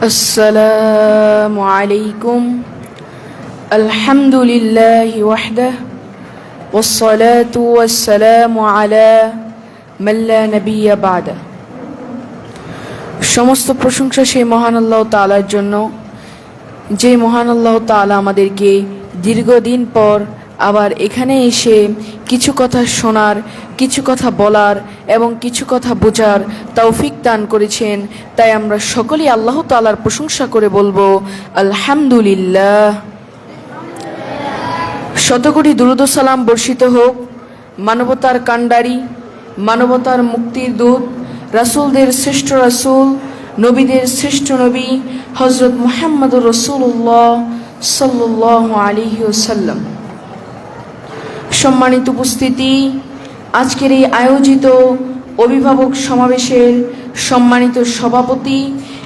السلام عليكم الحمد لله وحده والصلاة والسلام على من لا نبي بعده সমস্ত প্রশংসা সেই মহান আল্লাহ তাআলার জন্য যে মহান আল্লাহ তাআলা আমাদেরকে দীর্ঘদিন পর আবার এখানে এসে কিছু কথা শোনার কিছু কথা বলার এবং কিছু কথা বোঝার তৌফিক দান করেছেন। তাই আমরা সকলেই আল্লাহ তাআলার প্রশংসা করে বলব, আলহামদুলিল্লাহ। শতকোটি দুরুদ সালাম বর্ষিত হোক। মানবতার কাণ্ডারি, মানবতার মুক্তির দূত, রাসূলদের শ্রেষ্ঠ রাসূল, নবীদের শ্রেষ্ঠ নবী হজরত মুহাম্মদুর রসুল্লাহ সাল্লাহ আলিহি ওসাল্লাম সম্মানিত উপস্থিতি আজকের এই আয়োজিত অভিভাবক সমাবেশের সম্মানিত সভাপতি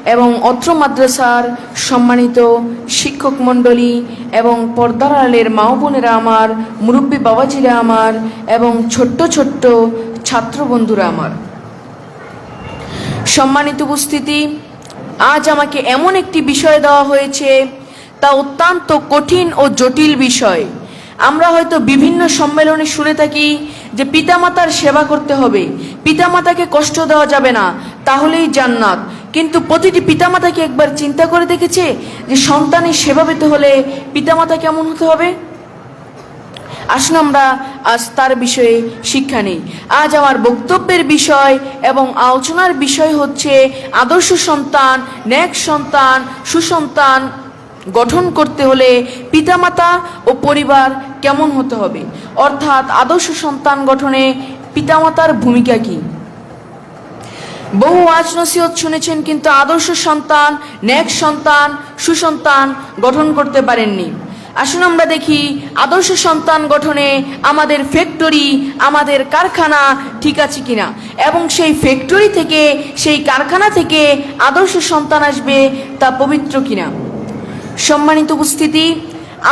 এবং অত্র মাদ্রাসার সম্মানিত শিক্ষক মণ্ডলী এবং পর্দার আলের মা বোনেরা আমার, মুরব্বী বাবাজিরা আমার এবং ছোট্ট ছোট্ট ছাত্র বন্ধুরা আমার। সম্মানিত উপস্থিতি, আজ আমাকে এমন একটি বিষয় দেওয়া হয়েছে তা অত্যন্ত কঠিন ও জটিল বিষয়। আমরা হয়তো বিভিন্ন সম্মেলনে শুনে থাকি যে পিতামাতার সেবা করতে হবে। পিতামাতাকে কষ্ট দেওয়া যাবে না, তাহলেই জান্নাত। কিন্তু প্রতিটি পিতামাতাকে একবার চিন্তা করে দেখেছে যে সন্তানের সেবা পেতে হলে পিতামাতা কেমন হতে হবে? আসুন আমরা আজ তার বিষয়ে শিক্ষা নেই। আজ আমার বক্তব্যের বিষয় এবং আলোচনার বিষয় হচ্ছে আদর্শ সন্তান, ন্যাক সন্তান, সুসন্তান গঠন করতে হলে পিতামাতা ও পরিবার কেমন হতে হবে? অর্থাৎ আদর্শ সন্তান গঠনে পিতামাতার ভূমিকা কী? বহু আজ নসিহত শুনেছেন, কিন্তু আদর্শ সন্তান, ন্যাক সন্তান, সুসন্তান গঠন করতে পারেননি। আসুন আমরা দেখি, আদর্শ সন্তান গঠনে আমাদের ফ্যাক্টরি আমাদের কারখানা ঠিক আছে কিনা? এবং সেই ফ্যাক্টরি থেকে, সেই কারখানা থেকে আদর্শ সন্তান আসবে তা পবিত্র কিনা? সম্মানিত উপস্থিতি,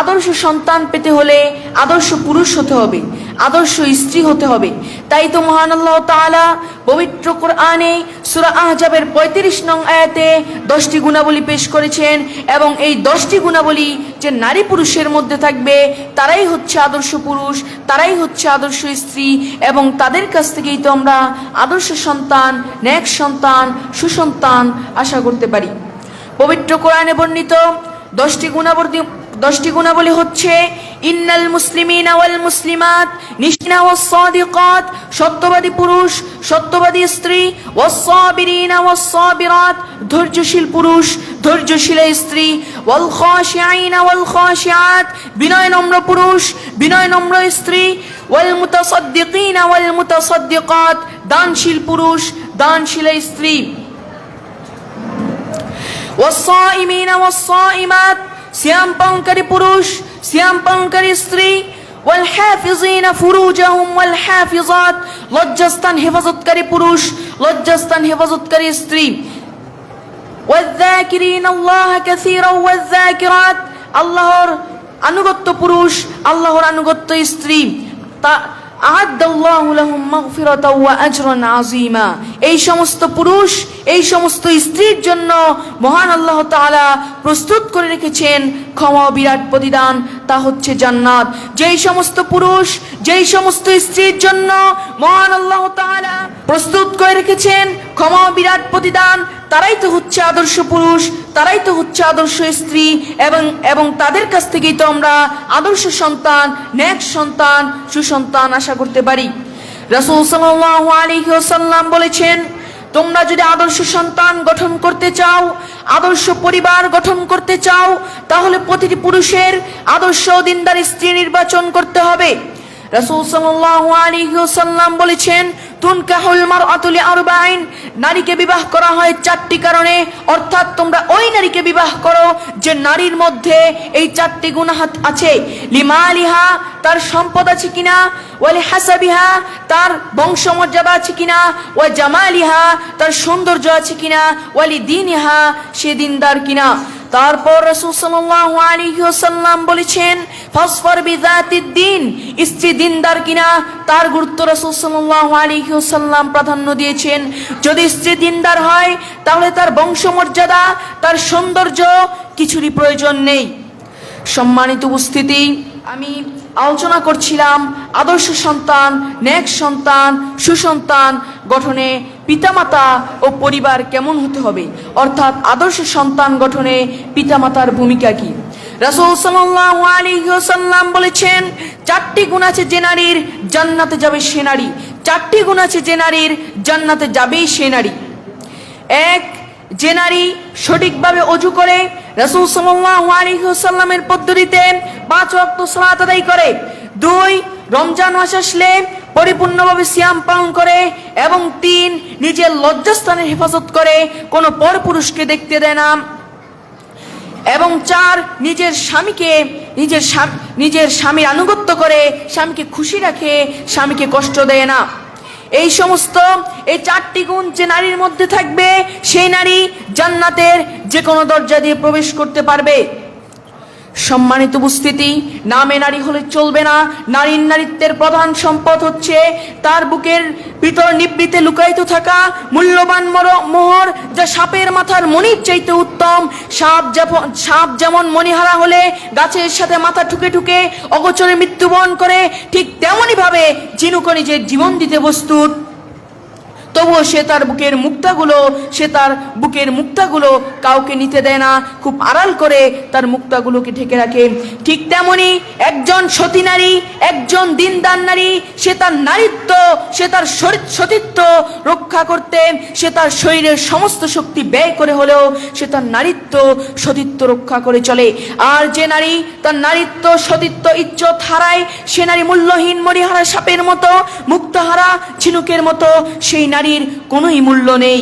আদর্শ সন্তান পেতে হলে আদর্শ পুরুষ হতে হবে, আদর্শ স্ত্রী হতে হবে। তাই তো মহান আল্লাহ তাআলা পবিত্র কোরআনে সূরা আহজাবের পঁয়ত্রিশ নং আয়াতে দশটি গুণাবলী পেশ করেছেন এবং এই দশটি গুণাবলী যে নারী পুরুষের মধ্যে থাকবে, তারাই হচ্ছে আদর্শ পুরুষ, তারাই হচ্ছে আদর্শ স্ত্রী এবং তাদের কাছ থেকেই তো আমরা আদর্শ সন্তান, ন্যাক সন্তান, সুসন্তান আশা করতে পারি। পবিত্র কোরআনে বর্ণিত দশটি গুণাবলী দশটি গুণাবলী হচ্ছে, ইন্নাল মুসলিমিন ওয়াল মুসলিমাত নিশিনা ওয়াস সাদিকাত, সত্যবাদী পুরুষ, সত্যবাদী স্ত্রী ওয়াস সাবিরিনা ওয়াস সাবিরাত, ধৈর্যশীল পুরুষ, ধৈর্যশীল স্ত্রী, ওয়াল খাশিআইনা ওয়াল খাশিআত বিনয় নম্র পুরুষ, বিনয় নম্র স্ত্রী, ওয়াল মুতাসাদ্দিকিনা ওয়াল মুতাসাদ্দিকাত, দানশীল পুরুষ, দানশীল স্ত্রী। والصائمين والصائمات সিয়াম পালনকারী পুরুষ সিয়াম পালনকারী স্ত্রী والحافظين فروجهم والحافظات লজ্জাস্থান হেফাজতকারী পুরুষ লজ্জাস্থান হেফাজতকারী স্ত্রী والذاكرين الله كثيرا والذاكرات আল্লাহর আনুগত্য পুরুষ আল্লাহর আনুগত্য স্ত্রী তা এই সমস্ত পুরুষ, এই সমস্ত স্ত্রীর জন্য মহান আল্লাহ তাআলা প্রস্তুত করে রেখেছেন ক্ষমা বিরাট প্রতিদান, তা হচ্ছে জান্নাত। যেই সমস্ত পুরুষ, যেই সমস্ত স্ত্রীর জন্য মহান আল্লাহ প্রস্তুত করে রেখেছেন ক্ষমা বিরাট প্রতিদান তারাই তো হচ্ছে আদর্শ পুরুষ, তারাই তো হচ্ছে আদর্শ স্ত্রী এবং এবং তাদের কাছ থেকেই তো আমরা আদর্শ সন্তান, ন্যাক সন্তান, সুসন্তান আশা করতে পারি। রাসূল সাল্লাল্লাহু আলাইহি ওয়াসাল্লাম বলেছেন, তোমরা যদি আদর্শ সন্তান গঠন করতে চাও, আদর্শ পরিবার গঠন করতে চাও, তাহলে প্রতিটি পুরুষের আদর্শ দিনদার স্ত্রী নির্বাচন করতে হবে। রাসূল ওয়াসাল্লাম বলেছেন তুনকাহুল মারআতু লিআরবাইন। নারীকে বিবাহ করা হয় চারটি কারণে। অর্থাৎ তোমরা ওই নারীকে বিবাহ করো যে নারীর মধ্যে এই চারটি গুণ আছে। লিমালিহা, তার সম্পদ আছে কিনা? ওয়ালি হাসাবিহা তার বংশমর্যাদা আছে কিনা? ওয়া জামালিহা তার সৌন্দর্য আছে কিনা? ওয়ালি দিনহা সে দিনদার কিনা? তারপর রসুল সাল্লাল্লাহু আলাইহি ওয়াসাল্লাম বলেছেন, ফসফর বিজাতিদ দিন স্ত্রী দিনদার কিনা, তার গুরুত্ব রসুল সাল্লাল্লাহু আলাইহি প্রাধান্য দিয়েছেন। যদি স্ত্রী দিনদার হয়, তাহলে তার বংশমর্যাদা, তার সৌন্দর্য কিছুরই প্রয়োজন নেই। সম্মানিত উপস্থিতি, আমি আলোচনা করছিলাম আদর্শ সন্তান ন্যাক সন্তান, সুসন্তান গঠনে পিতামাতা ও পরিবার কেমন হতে হবে? অর্থাৎ আদর্শ সন্তান গঠনে পিতামাতার ভূমিকা কি? রাসূল সাল্লাল্লাহু আলাইহি ওয়াসাল্লাম বলেছেন, চারটি গুণ আছে যে নারীর, জান্নাতে যাবে সে নারী। চারটি গুণ আছে যে নারীর, জান্নাতে যাবেই সে নারী। এক, যে নারী সঠিকভাবে অজু করে, রাসূল সাল্লাল্লাহু আলাইহি ওয়াসাল্লামের পদ্ধতিতে পাঁচ ওয়াক্ত সালাত আদায় করে। দুই, রমজান মাস আসলে পরিপূর্ণভাবে সিয়াম পালন করে এবং তিন, নিজের লজ্জাস্থানের হেফাজত করে, কোনো পরপুরুষকে দেখতে দেয় না। এবং চার, নিজের স্বামীকে, নিজের নিজের স্বামীর আনুগত্য করে, স্বামীকে খুশি রাখে, স্বামীকে কষ্ট দেয় না। এই সমস্ত, এই চারটি গুণ যে নারীর মধ্যে থাকবে, সেই নারী জান্নাতের যে কোনো দরজা দিয়ে প্রবেশ করতে পারবে। সম্মানিত উপস্থিতি, নামে নারী হলে চলবে না, নারীর নারীত্বের প্রধান সম্পদ হচ্ছে তার বুকের ভিতর নিবৃতে লুকায়িত থাকা মূল্যবান মোহর যা সাপের মাথার মনির চাইতে উত্তম। সাপ সাপ যেমন মণিহারা হলে গাছের সাথে মাথা ঠুকে ঠুকে অগোচরে মৃত্যুবরণ করে, ঠিক তেমনই ভাবে ঝিনুক নিজের জীবন দিতে প্রস্তুত। তবুও সে তার বুকের মুক্তাগুলো, সে তার বুকের মুক্তাগুলো কাউকে নিতে দেয় না। খুব আড়াল করে তার মুক্তাগুলোকে ঢেকে রাখে। ঠিক তেমনি একজন সতী নারী, একজন দিনদার নারী, সে তার নারীত্ব, সে তার সতীত্ব রক্ষা করতে, সে তার শরীরের সমস্ত শক্তি ব্যয় করে হলেও সে তার নারীত্ব, সতীত্ব রক্ষা করে চলে। আর যে নারী তার নারীত্ব, সতীত্ব, ইজ্জত হারায়, সে নারী মূল্যহীন মরিহারা সাপের মতো, মুক্তহারা ঝিনুকের মতো, সেই নারীর কোনোই মূল্য নেই।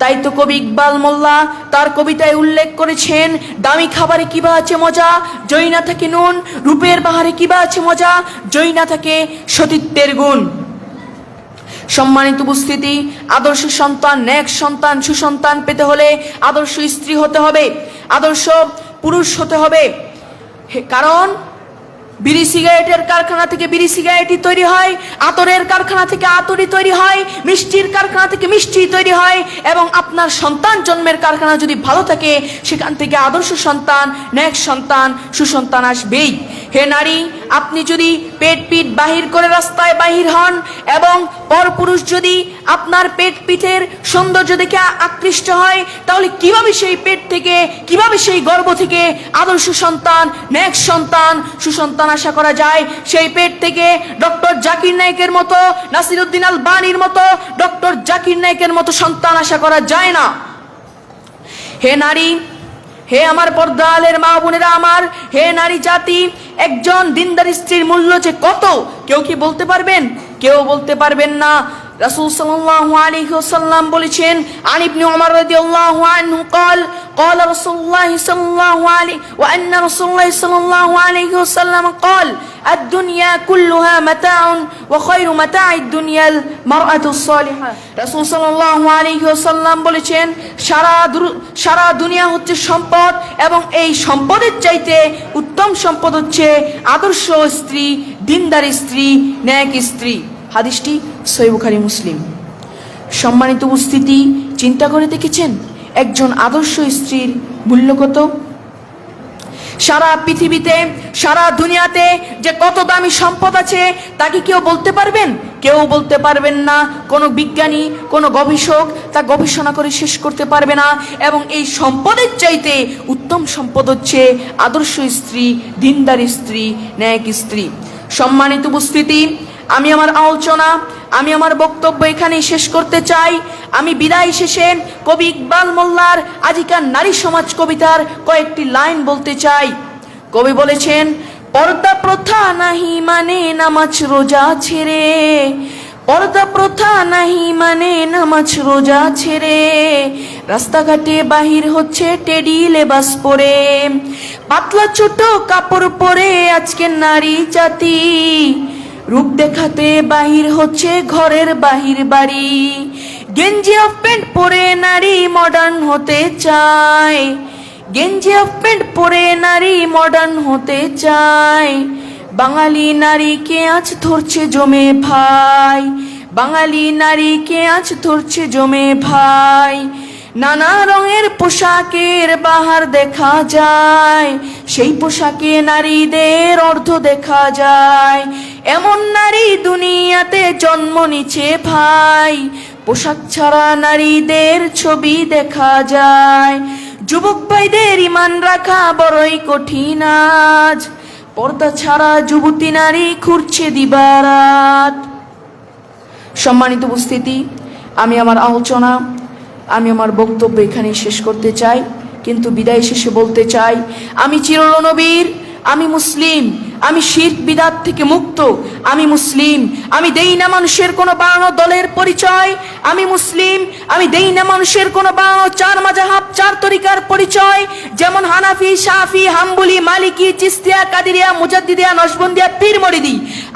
তাই তো কবি ইকবাল মোল্লা তার কবিতায় উল্লেখ করেছেন, দামি খাবারে কিবা আছে মজা? জয় না থাকে নুন। রূপের বাহারে কিবা আছে মজা? জয় না থাকে সতীত্বের গুণ। সম্মানিত উপস্থিতি, আদর্শ সন্তান, ন্যাক সন্তান, সুসন্তান পেতে হলে আদর্শ স্ত্রী হতে হবে, আদর্শ পুরুষ হতে হবে। কারণ বিড়ি সিগারেটের কারখানা থেকে বিড়ি সিগারেটই তৈরি হয়, আতরের কারখানা থেকে আতরই তৈরি হয়, মিষ্টির কারখানা থেকে মিষ্টি তৈরি হয়, এবং আপনার সন্তান জন্মের কারখানা যদি ভালো থাকে, সেখান থেকে আদর্শ সন্তান, ন্যাক সন্তান, সুসন্তান আসবেই। হে নারী, আপনি যদি পেট পিঠ বাহির করে রাস্তায় বাহির হন এবং পরপুরুষ যদি আপনার পেট পিঠের সৌন্দর্য দেখে আকৃষ্ট হয়, তাহলে কীভাবে সেই পেট থেকে, কীভাবে সেই গর্ভ থেকে আদর্শ সন্তান ন্যাক সন্তান, সুসন্তান আশা করা যায়? সেই পেট থেকে ডক্টর জাকির নায়কের মতো, নাসিরুদ্দিন আল বানির মতো, ডক্টর জাকির নায়কের মতো সন্তান আশা করা যায় না। হে নারী, হে আমার পর্দালের মা বোনেরা আমার, হে নারী জাতি একজন দিনদার স্ত্রীর মূল্য যে কত কেউ কি বলতে পারবেন? কেউ বলতে পারবেন না। রাসূল সাল্লাল্লাহু আলাইহি ওয়াসাল্লাম বলেছেন আন ইবনে ওমর রাদিয়াল্লাহু আনহু قال قال رسول الله صلى الله عليه وأن رسول الله صلى الله عليه وسلم قال الدنيا كلها متاع وخير متاع الدنيا المرأة الصالحة রাসূল সাল্লাল্লাহু আলাইহি ওয়াসাল্লাম বলেছেন সারা দুর- সারা দুনিয়া হচ্ছে সম্পদ এবং এই সম্পদের চাইতে উত্তম সম্পদ হচ্ছে আদর্শ স্ত্রী দিনদার স্ত্রী ন্যাক স্ত্রী হাদিসটি সহিহ বুখারী মুসলিম। সম্মানিত উপস্থিতি, চিন্তা করে দেখেছেন? একজন আদর্শ স্ত্রীর মূল্য কত? সারা পৃথিবীতে, সারা দুনিয়াতে যে কত দামি সম্পদ আছে তাকে কেউ বলতে পারবেন? কেউ বলতে পারবেন না। কোনো বিজ্ঞানী, কোনো গবেষক তা গবেষণা করে শেষ করতে পারবে না। এবং এই সম্পদের চাইতে উত্তম সম্পদ হচ্ছে আদর্শ স্ত্রী, দিনদার স্ত্রী, ন্যায়িক স্ত্রী। সম্মানিত উপস্থিতি আমি আমার আলোচনা, আমি আমার বক্তব্য এখানেই শেষ করতে চাই। আমি বিদায় শেষে কবি ইকবাল মোল্লার আজিকার নারী সমাজ কবিতার কয়েকটি লাইন বলতে চাই। কবি বলেছেন, পর্দা প্রথা নাহি মানে নামাজ রোজা ছেড়ে। পর্দা প্রথা নাহি মানে নামাজ রোজা ছেড়ে। রাস্তাঘাটে বাহির হচ্ছে টেডি লেবাস পরে। পাতলা ছোট কাপড় পরে আজকে নারী জাতি। রূপ দেখাতে বাহির হচ্ছে ঘরের বাহির বাড়ি। গেঞ্জি অফ প্যান্ট পরে নারী মডার্ন হতে চায়। গেঞ্জি অফ প্যান্ট পরে নারী মডার্ন হতে চায়। বাঙালি নারীকে আজ ধরছে জমে ভাই। বাঙালি নারীকে আজ ধরছে জমে ভাই। নানা রঙের পোশাকের বাহার দেখা যায়। সেই পোশাকে নারীদের অর্ধ দেখা যায়। এমন নারী দুনিয়াতে জন্ম নিচ্ছে ভাই। পোশাক ছাড়া নারীদের ছবি দেখা যায়। যুবক ভাইদের ইমান রাখা বড়ই কঠিন আজ। পর্দা ছাড়া যুবতী নারী খুঁড়ছে দিবারাত। সম্মানিত উপস্থিতি, আমি আমার আলোচনা, আমি আমার বক্তব্য এখানে শেষ করতে চাই। কিন্তু বিদায় শেষে বলতে চাই, আমি চিরনবীর আমি মুসলিম আমি শির্ক বিদাত থেকে মুক্ত, আমি মুসলিম। আমি দেই না মানুষের কোনো বানানো দলের পরিচয়। আমি মুসলিম, আমি দেই না মানুষের কোনো বানানো চার মাজাহাব, চার তরিকার পরিচয়। যেমন হানাফি, শাফি, হাম্বুলি, মালিকি, চিস্তিয়া, কাদিরিয়া, মুজাদ্দিদিয়া নশবন্দিয়া পীর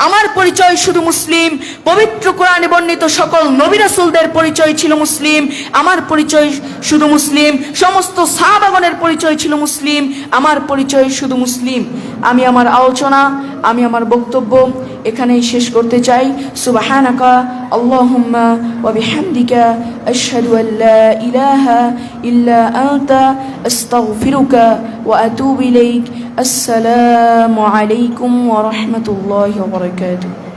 আমার পরিচয় শুধু মুসলিম। পবিত্র কোরআনে বর্ণিত সকল নবী রাসূলদের পরিচয় ছিল মুসলিম। আমার পরিচয় শুধু মুসলিম। সমস্ত সাহাবাগণের পরিচয় ছিল মুসলিম। আমার পরিচয় শুধু মুসলিম। আমি আমার আলোচনা আমি আমার বক্তব্য এখানেই শেষ করতে চাই। সুবহানাকা, আল্লাহুম্মা ওয়া বিহামদিকা, আশহাদু আল লা ইলাহা ইল্লা আনতা, আস্তাগফিরুকা ওয়া আতুবু ইলাইক। আসসালামু আলাইকুম ওয়া রাহমাতুল্লাহি ওয়া বারাকাতুহু।